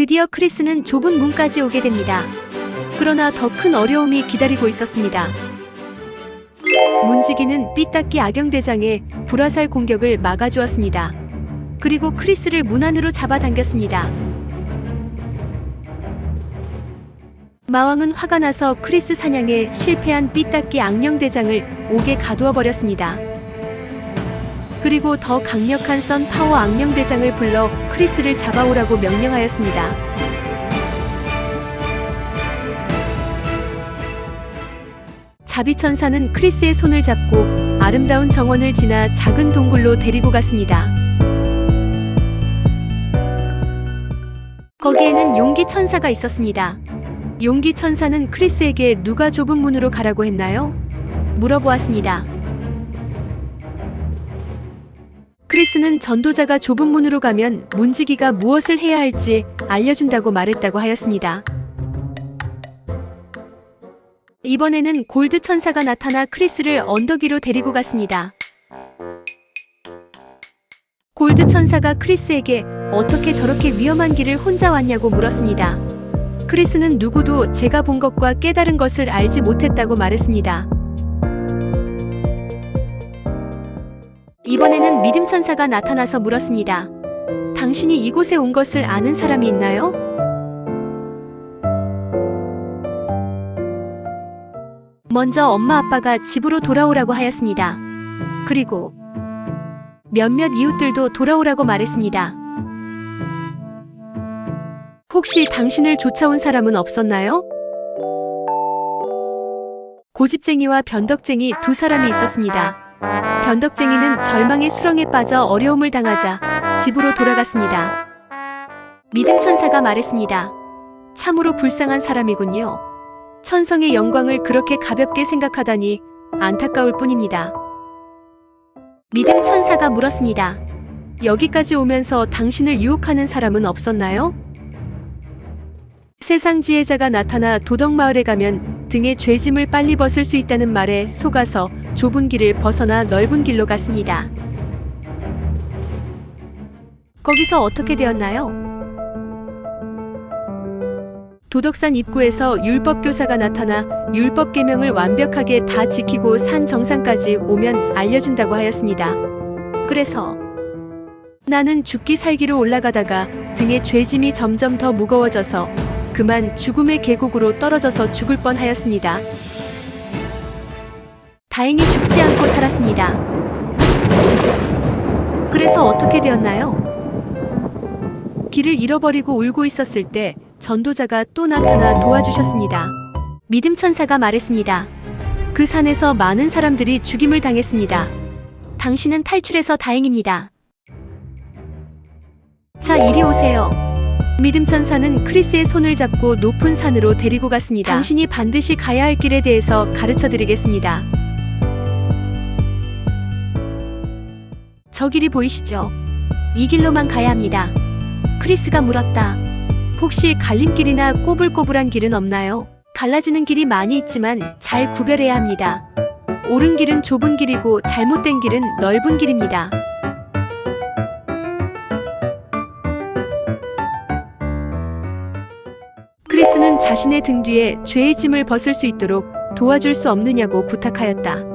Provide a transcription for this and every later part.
드디어 크리스는 좁은 문까지 오게 됩니다. 그러나 더 큰 어려움이 기다리고 있었습니다. 문지기는 삐딱기 악영대장의 불화살 공격을 막아주었습니다. 그리고 크리스를 문 안으로 잡아당겼습니다. 마왕은 화가 나서 크리스 사냥에 실패한 삐딱기 악령대장을 옥에 가두어 버렸습니다. 그리고 더 강력한 선 파워 악령대장을 불러 크리스를 잡아오라고 명령하였습니다. 자비천사는 크리스의 손을 잡고 아름다운 정원을 지나 작은 동굴로 데리고 갔습니다. 거기에는 용기 천사가 있었습니다. 용기 천사는 크리스에게 누가 좁은 문으로 가라고 했나요? 물어보았습니다. 크리스는 전도자가 좁은 문으로 가면 문지기가 무엇을 해야 할지 알려준다고 말했다고 하였습니다. 이번에는 골드 천사가 나타나 크리스를 언덕 위로 데리고 갔습니다. 골드 천사가 크리스에게 어떻게 저렇게 위험한 길을 혼자 왔냐고 물었습니다. 크리스는 누구도 제가 본 것과 깨달은 것을 알지 못했다고 말했습니다. 이번에는 믿음 천사가 나타나서 물었습니다. 당신이 이곳에 온 것을 아는 사람이 있나요? 먼저 엄마 아빠가 집으로 돌아오라고 하였습니다. 그리고 몇몇 이웃들도 돌아오라고 말했습니다. 혹시 당신을 쫓아온 사람은 없었나요? 고집쟁이와 변덕쟁이 두 사람이 있었습니다. 변덕쟁이는 절망의 수렁에 빠져 어려움을 당하자 집으로 돌아갔습니다. 믿음 천사가 말했습니다. 참으로 불쌍한 사람이군요. 천성의 영광을 그렇게 가볍게 생각하다니 안타까울 뿐입니다. 믿음 천사가 물었습니다. 여기까지 오면서 당신을 유혹하는 사람은 없었나요? 세상 지혜자가 나타나 도덕마을에 가면 등에 죄짐을 빨리 벗을 수 있다는 말에 속아서 좁은 길을 벗어나 넓은 길로 갔습니다. 거기서 어떻게 되었나요? 도덕산 입구에서 율법교사가 나타나 율법 계명을 완벽하게 다 지키고 산 정상까지 오면 알려준다고 하였습니다. 그래서 나는 죽기 살기로 올라가다가 등의 죄짐이 점점 더 무거워져서 그만 죽음의 계곡으로 떨어져서 죽을 뻔하였습니다. 다행히 죽지 않고 살았습니다. 그래서 어떻게 되었나요? 길을 잃어버리고 울고 있었을 때 전도자가 또 나타나 도와주셨습니다. 믿음 천사가 말했습니다. 그 산에서 많은 사람들이 죽임을 당했습니다. 당신은 탈출해서 다행입니다. 자, 이리 오세요. 믿음 천사는 크리스의 손을 잡고 높은 산으로 데리고 갔습니다. 당신이 반드시 가야 할 길에 대해서 가르쳐 드리겠습니다. 저 길이 보이시죠? 이 길로만 가야 합니다. 크리스가 물었다. 혹시 갈림길이나 꼬불꼬불한 길은 없나요? 갈라지는 길이 많이 있지만 잘 구별해야 합니다. 옳은 길은 좁은 길이고 잘못된 길은 넓은 길입니다. 자신의 등 뒤에 죄의 짐을 벗을 수 있도록 도와줄 수 없느냐고 부탁하였다.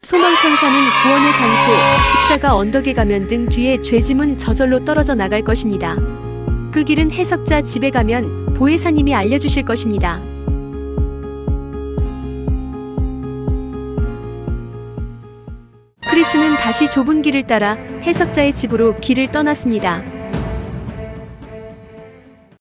소망천사는 구원의 장소, 십자가 언덕에 가면 등 뒤에 죄짐은 저절로 떨어져 나갈 것입니다. 그 길은 해석자 집에 가면 보혜사님이 알려주실 것입니다. 크리스는 다시 좁은 길을 따라 해석자의 집으로 길을 떠났습니다.